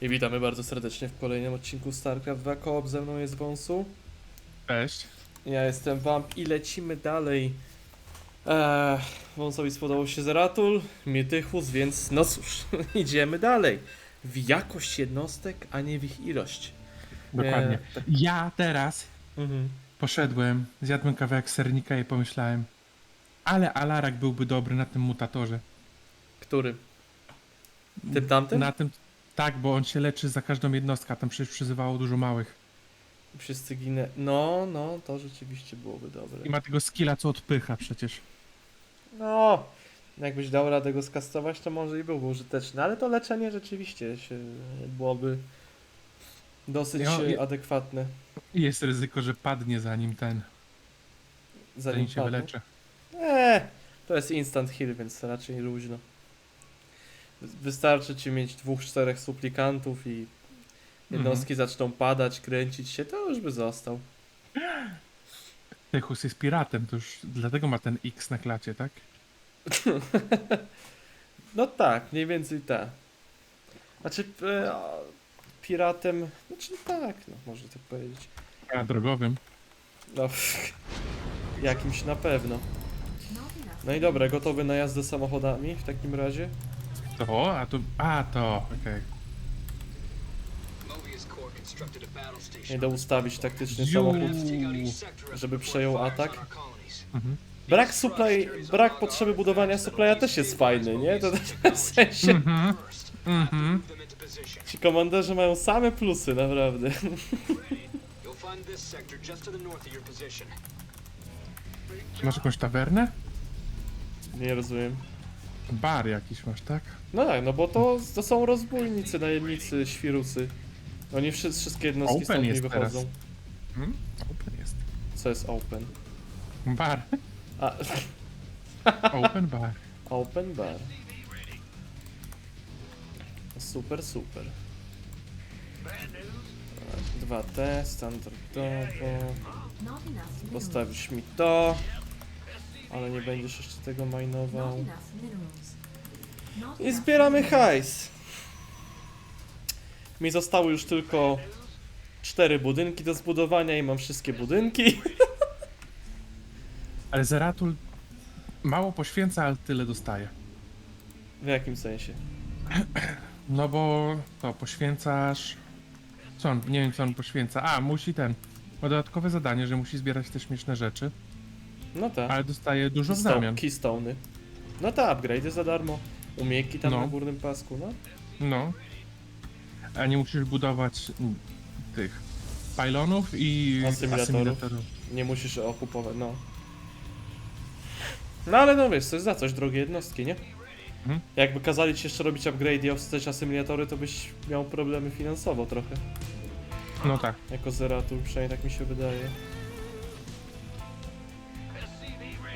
I witamy bardzo serdecznie w kolejnym odcinku StarCraft 2 Koop. Ze mną jest Wąsu. Cześć. Ja jestem Vamp i lecimy dalej. Eee, Wąsowi spodobał się Zeratul, mnie Tychus, więc no cóż, idziemy dalej. W jakość jednostek, a nie w ich ilość. Dokładnie. Eee, tak. Ja teraz Mhm. poszedłem, zjadłem kawałek sernika i pomyślałem, ale Alarak byłby dobry na tym mutatorze. Który? Tym tamtym? Na tym, tak, bo on się leczy za każdą jednostkę, a tam przecież przyzywało dużo małych. Wszyscy ginę. No, no, to rzeczywiście byłoby dobre. I ma tego skilla, co odpycha przecież. No, jakbyś dał radę go skastować, to może i byłby użyteczny, ale to leczenie rzeczywiście się byłoby dosyć Ja- e, ja- adekwatne. Jest ryzyko, że padnie zanim ten, Zanim zanim się padną. wyleczy. Eee, to jest instant heal, więc raczej luźno. Wy- Wystarczy ci mieć dwóch, czterech suplikantów i jednostki zaczną padać, kręcić się, to już by został. Tychus jest piratem, to już dlatego ma ten X na klacie, tak? No tak, mniej więcej tak. Znaczy, e, piratem, znaczy tak, no można tak powiedzieć. A drogowym. No, jakimś na pewno. No i dobra, gotowy na jazdę samochodami w takim razie? To, a to, a to, okej. Nie Idę ustawić taktycznie Ziu. samochód, żeby przejął atak. Mhm. Brak supply, brak potrzeby budowania supply'a też jest fajny, nie? To w sensie, Mhm. Mhm. ci komanderzy mają same plusy, naprawdę. Masz jakąś tawernę? Nie rozumiem. Bar jakiś masz, tak? No tak, no bo to, to są rozbójnicy, najemnicy, świrusy. Oni wszy, wszystkie jednostki Open stąd nie jest wychodzą. teraz. Hmm? Open jest. Co jest open? Bar. A, Open bar. open bar. Super, super. Tak, 2T, standardowo. Postawisz mi to. Ale nie będziesz jeszcze tego majnował. I zbieramy hajs. Mi zostały już tylko cztery budynki do zbudowania i mam wszystkie budynki. Ale Zeratul mało poświęca, ale tyle dostaje. W jakim sensie? No bo to poświęcasz. Co on, nie wiem co on poświęca. A, musi ten. Ma dodatkowe zadanie, że musi zbierać te śmieszne rzeczy, No tak. ale dostaje dużo w zamian. keystony. No te upgrade'y za darmo. Umiejki tam No. na górnym pasku, no. No. A nie musisz budować mm, tych pylonów i Asymilatorów. asymilatorów. Nie musisz okupować, no. No ale no wiesz, to jest za coś drogie jednostki, nie? Mhm. Jakby kazali ci jeszcze robić upgrade i wstać asymilatory, to byś miał problemy finansowo trochę. No tak. Jako zeratu, przynajmniej tak mi się wydaje.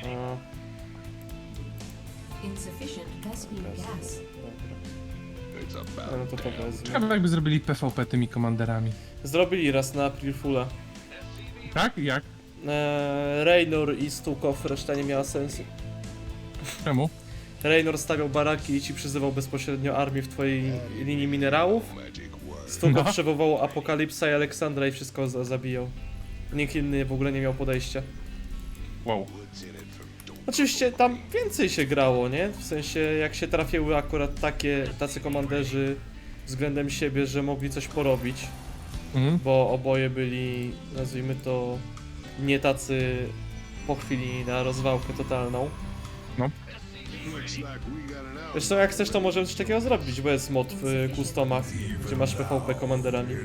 A, Insufficient gas. dobra. No to to wezmę. Ciekawe jakby zrobili PvP tymi komanderami. Zrobili raz na April Foola. Tak? Jak? Eee, Raynor i Stukow, reszta nie miała sensu. Czemu? Raynor stawiał baraki i ci przyzywał bezpośrednio armię w twojej linii minerałów. Stukow No. przywołał Apokalipsa i Aleksandra i wszystko za zabijał. Nikt inny w ogóle nie miał podejścia. Wow. Oczywiście tam więcej się grało, nie? W sensie jak się trafiły akurat takie, tacy komanderzy względem siebie, że mogli coś porobić, Mhm. bo oboje byli, nazwijmy to, nie tacy po chwili na rozwałkę totalną. No. Zresztą jak chcesz, to możemy coś takiego zrobić, bo jest mod w y, customach, gdzie masz PvP komanderami.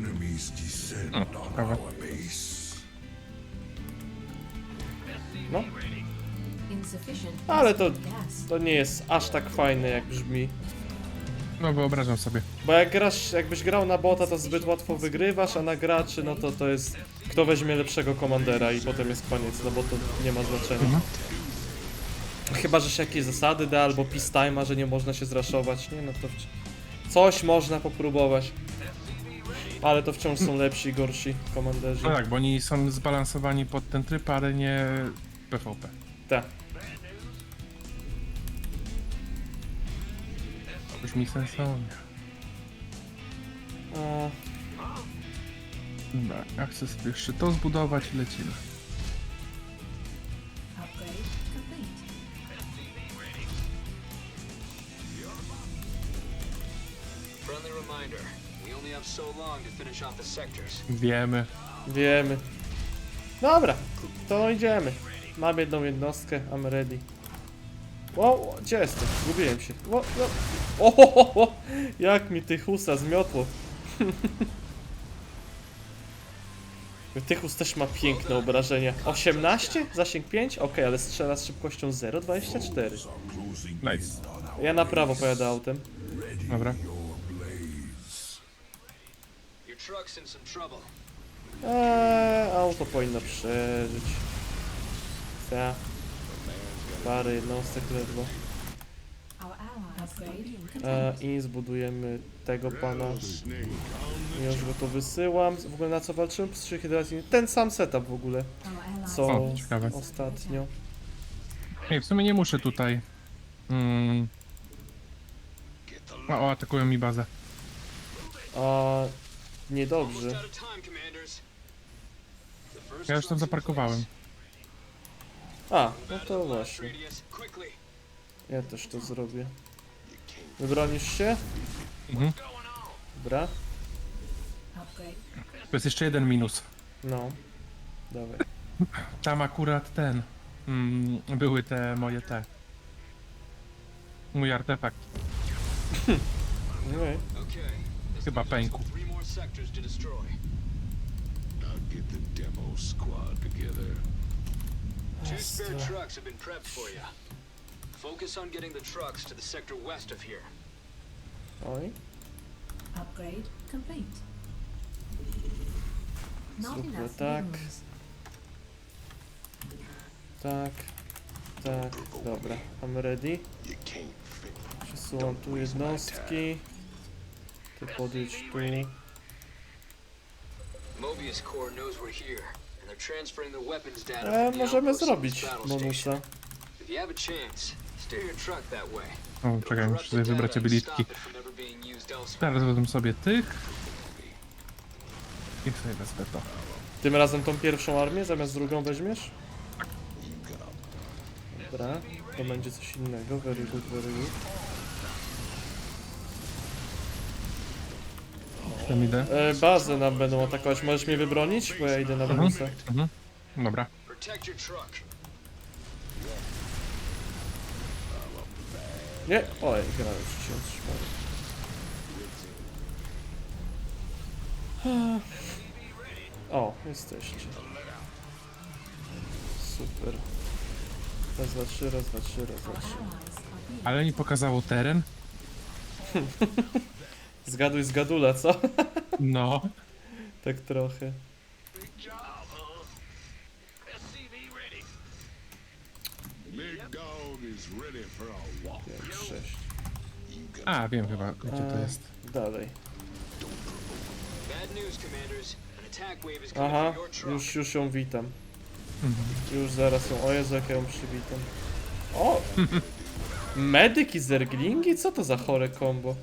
Ciekawe. No, Insufficient Ale to- to nie jest aż tak fajne jak brzmi. No wyobrażam sobie. Bo jak grasz, jakbyś grał na bota, to zbyt łatwo wygrywasz, a na graczy, no to to jest kto weźmie lepszego komandera i potem jest koniec, no bo to nie ma znaczenia. Mhm. Chyba, że się jakieś zasady da, albo peacetime'a, że nie można się zraszować, nie? No to coś można popróbować. Ale to wciąż są lepsi i gorsi komanderzy. No tak, bo oni są zbalansowani pod ten tryb, ale nie PvP. Tak. Brzmi sensownie. A, Dobra, ja chcę sobie jeszcze to zbudować i lecimy. Upgrade complete. Friendly reminder, we only have so long to finish off the sectors. Wiemy. wiemy. Dobra, to idziemy. Mam jedną jednostkę, I'm ready. Wow, gdzie jestem? Zgubiłem się. Wo, wo. O, ho, ho, ho. Jak mi Tychusa zmiotło. Tychus też ma piękne obrażenia. 18? Zasięg 5? Ok, ale strzela z szybkością 0,24. Nice. Ja na prawo pojadę autem. Dobra. Eee, auto powinno przeżyć. Ta. Parę jednostek ledwo. Complete. I zbudujemy tego pana. Już go to wysyłam. W ogóle na co walczyłem? Pstrzyk hydracyjny. Ten sam setup w ogóle, co O, ciekawe. ostatnio. Ej, w sumie nie muszę tutaj. Mm. O, o, atakują mi bazę. A niedobrze. Ja już tam zaparkowałem. A, no to właśnie. Ja też to zrobię. Wybronisz się? Mhm. Dobra. To jest jeszcze jeden minus. No. Dawaj. Tam akurat ten. Mm, były te moje te. Mój artefakt. Okej. Okay. this Chyba pękł. Now get the demo squad together. Two spare trucks have been prepped for you. Focus on getting the trucks to the sector west of here. Oj. Upgrade complete. Not enough tak. minerals. Tak. Tak. Dobra. I'm ready. You can't fix Przesuwam tu jednostki. Ty podjedź tu. Mobius Corps knows we're here, and they're transferring the weapons data E, from the możemy outposts to zrobić battle bonusa. station. If you have a chance, O, czekaj, muszę sobie wybrać abilitki. Teraz wezmę sobie tych. I sobie wezmę to. Tym razem tą pierwszą armię zamiast drugą weźmiesz? Dobra. To będzie coś innego. Very good, very good. Tam idę. E, bazę nam będą atakować. Możesz mnie wybronić? Bo ja idę na Mhm. bonusa. Mhm. Dobra. Protect your truck. Nie! Oj, gra już się otrzymała. O, jesteście. Super. Raz, dwa, trzy, raz, dwa, trzy, raz, dwa, trzy. Ale mi pokazało teren. Zgaduj z gadula, co? No. tak trochę. Big dog is ready for a walk. 5, 6. A, wiem chyba, gdzie to E, jest. Dalej. Aha, już, już ją witam. Mhm. Już zaraz ją. O Jezu, jak ja ją przywitam. O! Medyk i zerglingi? Co to za chore kombo?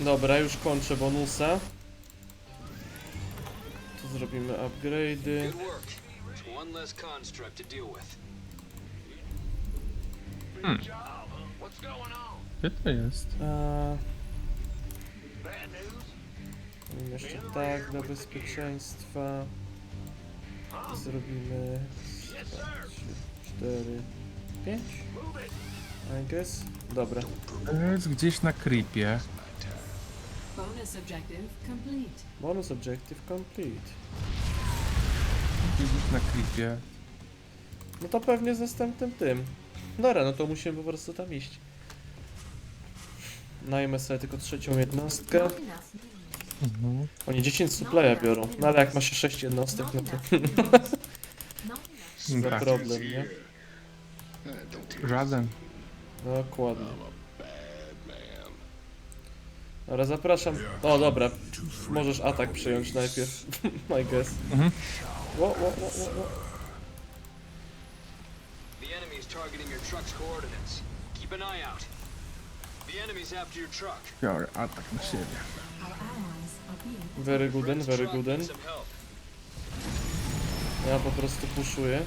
Dobra, już kończę bonusa. To deal with. Gdzie to jest? A... Zrobimy Jeszcze tak dla bezpieczeństwa. Zrobimy 3, 4, 5. I guess. Dobra. To jest gdzieś na creepie. Bonus objective complete. Bonus objective complete. Na creepie. No to pewnie z następnym tym. Dobra, no to musimy po prostu tam iść. Najmę sobie tylko trzecią jednostkę. Not enough minerals. Mhm. Oni 10 supleja biorą. No ale jak ma się 6 jednostek, Not no to enough minerals. Not enough. za Tak. problem, nie? Żaden. Dokładnie. Dobra, zapraszam. O, dobra. Możesz atak przyjąć najpierw. I guess. Mhm. Wo, wo, wo, wo, wo. The enemy's targeting your truck's coordinates. Keep an eye out. The enemy's after your truck. Biorę atak na siebie. Very Friend's very some help. Ja po prostu puszuję.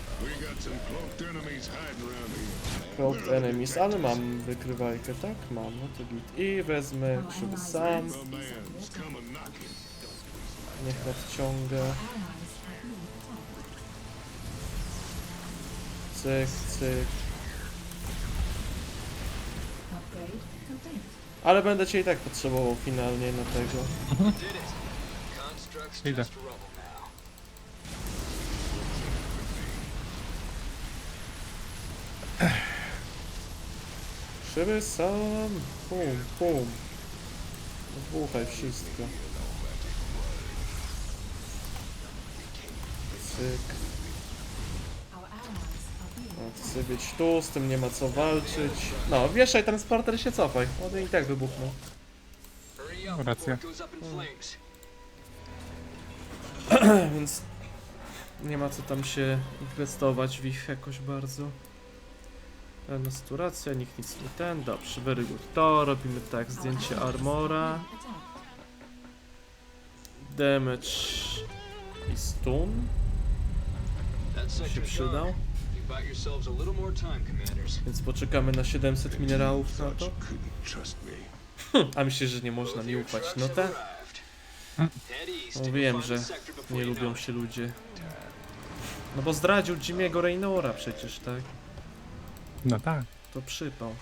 Cloaked enemies ale mam wykrywajkę, tak? Mam, no to git. I wezmę krzywy sam. Niech nadciąga. Cyk, cyk. Ale będę cię i tak potrzebował finalnie na tego. Idę. Krzywy sam. Pum, pum. Wbuchaj wszystko. Cyk. No, chcę być tu, z tym nie ma co walczyć. No, wieszaj transporter i się cofaj. On i tak wybuchnął. Racja. Więc nie ma co tam się inwestować w ich jakoś bardzo. Pewna sytuacja, nikt nic nie ten. Dobrze, very good. To robimy tak, zdjęcie armora, damage i stun się przydał. Więc poczekamy na 700 minerałów na to. A myślisz, że nie można mi ufać? No have tak, Mówiłem, find że nie lubią się ludzie. No bo zdradził Jimmy'ego Raynora przecież, tak? No tak. To przypał.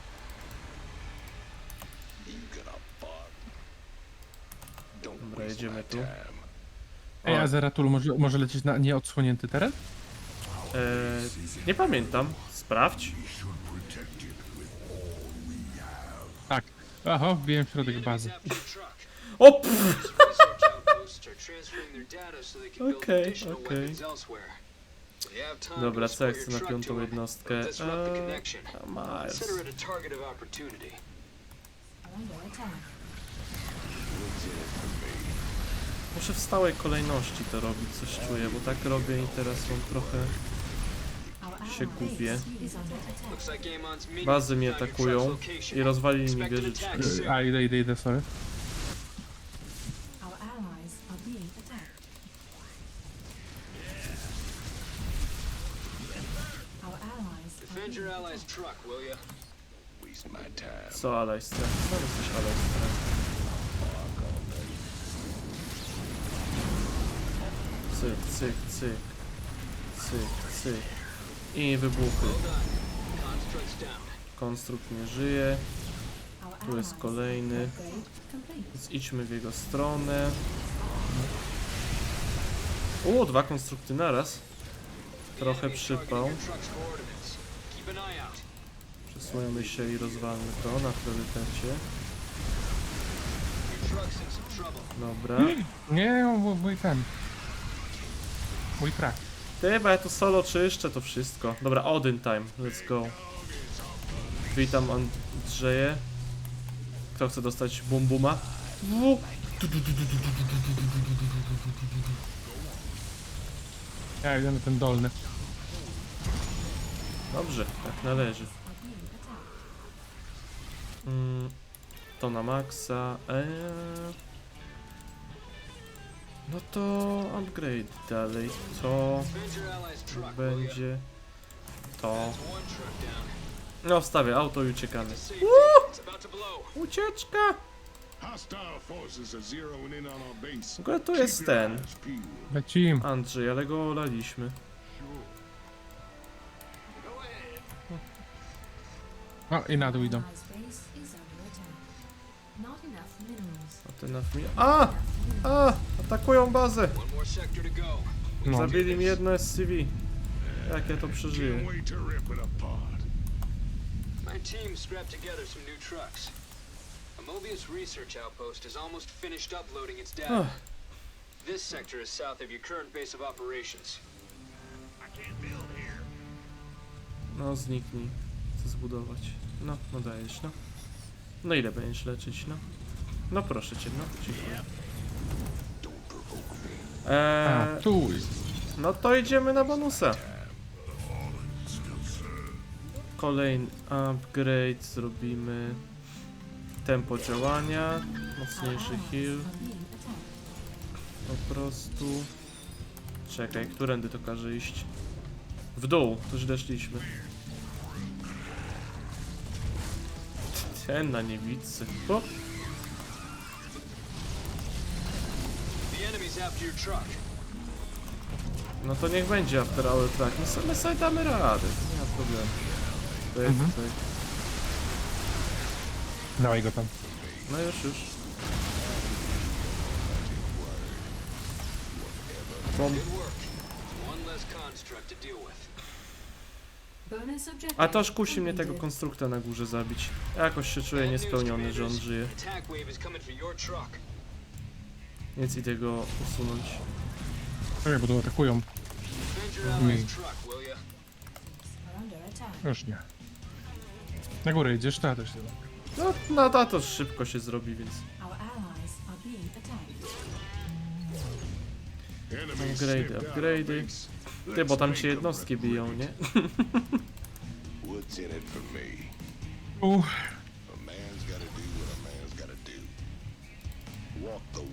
Dobra, jedziemy my tu. Ej, a Zeratul może, może lecieć na nieodsłonięty teren? Eee, nie pamiętam. Sprawdź. Tak. Oho, wbiłem w środek bazy. O! Okej, okej. weapons elsewhere. Dobra, co ja chcę na piątą jednostkę? Eee. Muszę w stałej kolejności to robić, coś czuję, bo tak robię i teraz mam trochę... Się gubię. Bazy mnie atakują i rozwalili mi wieżyczki. A, idę, idę, idę, sorry. Our allies are being attacked. Our allies are Defend being your ally's truck, will ya? Waste my time. Co Alajstra? Co jesteś Alajstra? Cyk, cyk, cyk. Cyk, cyk. I wybuchy. Konstrukt nie żyje, tu jest kolejny. Więc idźmy w jego stronę. O, dwa konstrukty naraz. Trochę przypał. Przesuńmy się i rozwalmy to na priorytecie. Dobra. Nie, mój, mój ten. Mój krak. Ty, bo ja tu solo czyszczę to wszystko. Dobra, Odin time, let's go. Witam Andrzeje. Kto chce dostać bum buma? Wu. Ja idę na ten dolny. Dobrze, tak należy. Mm, to na maksa. Eee. No to upgrade dalej. Ya? będzie? To. No wstawię auto i uciekamy. To to blow. Ucieczka! W ogóle tu Keep jest ten. Lecim. Andrzej, ale go olaliśmy. O, i na dół idą. Is. Not enough mi... A! A! Atakują bazę! No. Zabili mi jedno SCV. Jak ja to przeżyję? My team scrapped together some new trucks. A Mobius research outpost has almost finished uploading its data. Ach, This sector is south of your current base of operations. no zniknij. Zbudować. No, no dajesz, no. No ile będziesz leczyć, no? No proszę cię, no. Dziękuję. A, Eee, tu jest. no to idziemy na bonusa. kolejny upgrade zrobimy. Tempo działania, mocniejszy heal, po prostu. Czekaj, którędy to każe iść? W dół, to źle szliśmy. Ten na niewidcy. O, no to niech będzie after hour track. My sobie, my sobie damy radę, nie ma problemu. To jest Mhm. tutaj. Dawaj go tam. No już, już. Bom. One less construct to deal with. A to aż kusi mnie tego konstrukta na górze zabić. Jakoś się czuję niespełniony, że on żyje. Więc idę go usunąć. Czekaj, bo tu atakują. Mm. Już nie. Na górę idziesz, to ja też idę. No, no to, to szybko się zrobi, więc... Upgrade, upgrade. Ty, bo tam się jednostki biją, nie?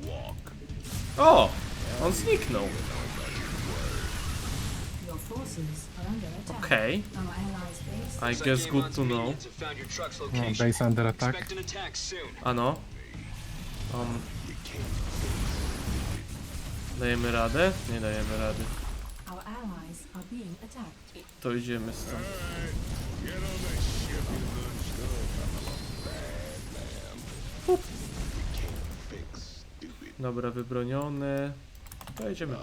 Walk. O! On zniknął. Your forces are under attack. Okej. Base I guess good to know. no, base under attack. Ano. Um, dajemy radę? Nie dajemy rady. To idziemy stąd. Stupid. Dobra, wybronione. Man.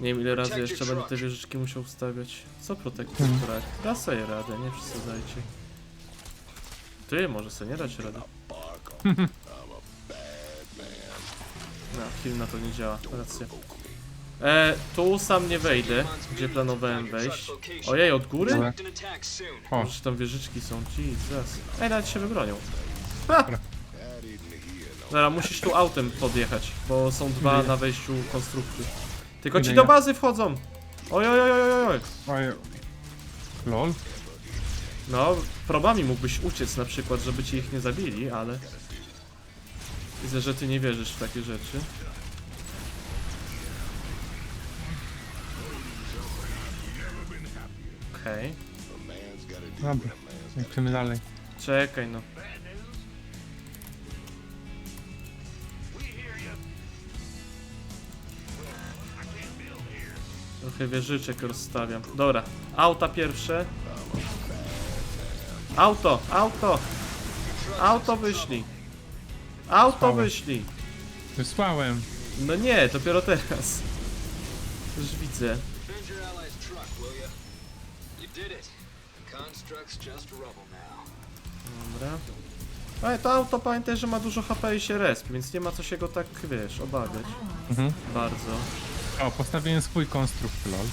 Nie wiem ile razy jeszcze będę te wieżyczki musiał wstawiać. Co protector Hmm. track? Da sobie radę, nie przesadzajcie. Ty, może sobie nie dać rady. No, film na to nie działa, racja. E, tu sam nie wejdę, gdzie planowałem wejść. Ojej, od góry? Dobra. O, tam wieżyczki są, Jesus. Ej, nawet się wybronią. No. Dobra, musisz tu autem podjechać, bo są dwa na wejściu konstrukty. Tylko ci Idę do ja. bazy wchodzą! Oj, oj, oj, oj, oj, oj. oj. Lol. No, probami mógłbyś uciec na przykład, żeby ci ich nie zabili, ale... Widzę, że ty nie wierzysz w takie rzeczy. Okej. Dobra, lecimy dalej. Czekaj no. Trochę wieżyczek rozstawiam. Dobra, auta pierwsze. Auto, auto! Auto wyślij! Auto Spałem. wyślij! Wysłałem. No nie, dopiero teraz. Już widzę. Defend your allies' truck, will ya? You did it. Construct's just rubble now. Dobra. Ale to auto pamiętaj, że ma dużo HP i się resp, więc nie ma co się go tak, wiesz, obawiać. Mhm. Bardzo. O, postawiłem swój konstrukt, lol.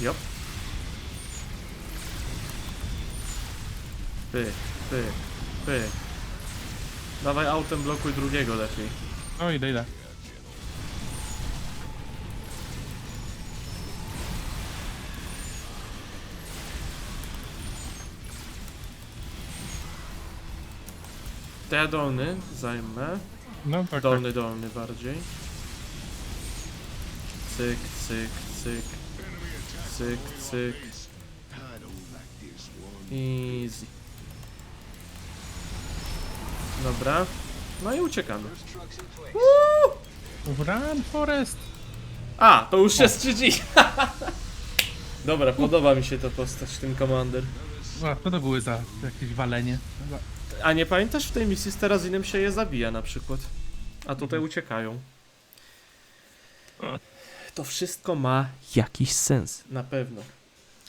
Jop. Pyk, pyk, pyk. Dawaj autem blokuj drugiego lepiej. O, idę, idę. Ja dolny zajmę. No tak, tak. Dolny, dolny bardziej. Cyk, cyk, cyk. Cyk, cyk. Easy. Dobra. No i uciekamy. Place. Run, Forest! A, to już jest GG. Dobra, podoba mi się ta postać, ten komander. Co to były za jakieś walenie? A nie pamiętasz w tej misji z Terazinem się je zabija na przykład? A tutaj uciekają. To wszystko ma jakiś sens. Na pewno.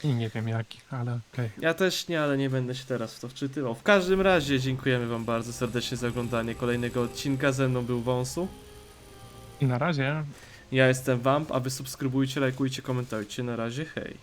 I nie wiem jaki, ale okej. Ja też nie, ale nie będę się teraz w to wczytywał. W każdym razie dziękujemy wam bardzo serdecznie za oglądanie kolejnego odcinka. Ze mną był Wąsu. I na razie Ja jestem Wamp, a wy subskrybujcie, lajkujcie, komentujcie. Na razie, hej.